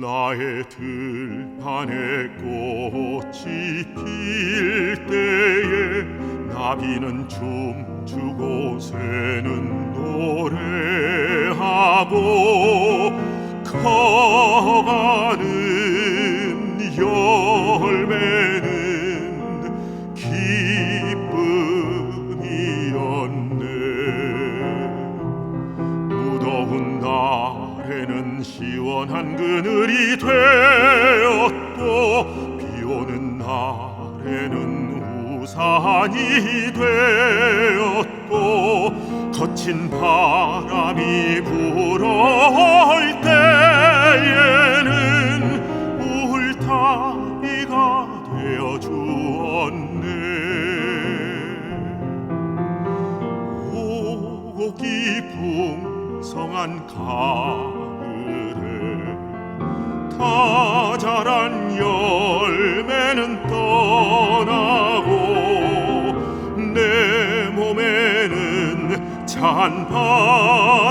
나의 들판에 꽃이 필 때에 나비는 춤추고 새는 노래하고 커가는 열매는 기쁨이었네. 무더운 날 에는 시원한 그늘이 되었고 비오는 날에는 우산이 되었고 거친 바람이 불어올 때에는 울타리가 되어 주었네. 오기 풍 성한 가을에 다 자란 열매는 떠나고 내 몸에는 찬 바람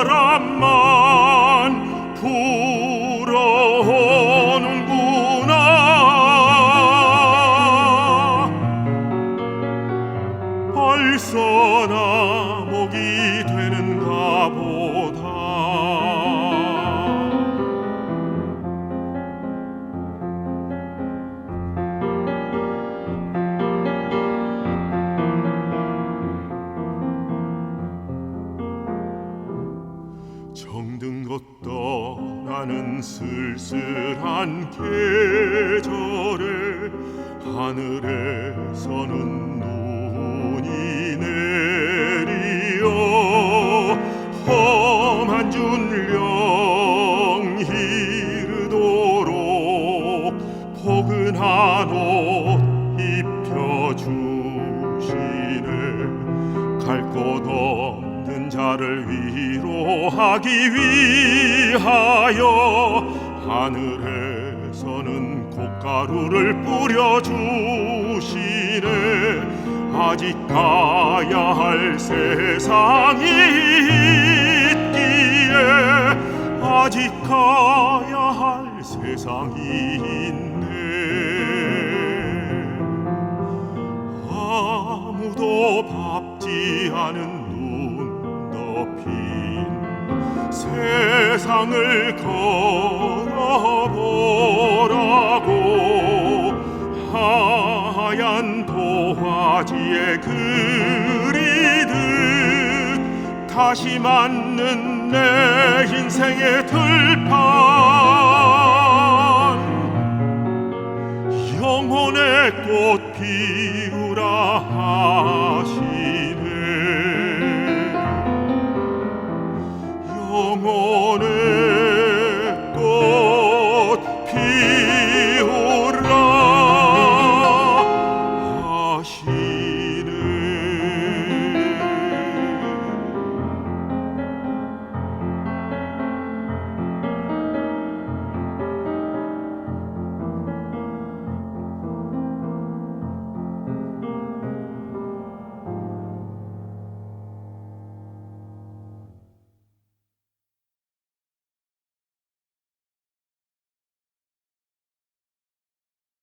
정든 것 떠나는 쓸쓸한 계절에 하늘에서는 눈이 내리어 험한 준령 이르도록 포근한 옷 입혀주시네. 갈곳 없는 자를 위로하기 위하여 하늘에서는 곶가루를 뿌려주시네. 아직 가야 할 세상이 있기에 아직 가야 할 세상이 세상을 걸어보라고. 하얀 도화지에 그리듯 다시 맞는 내 인생의 들판. 영혼의 꽃 피우라 하시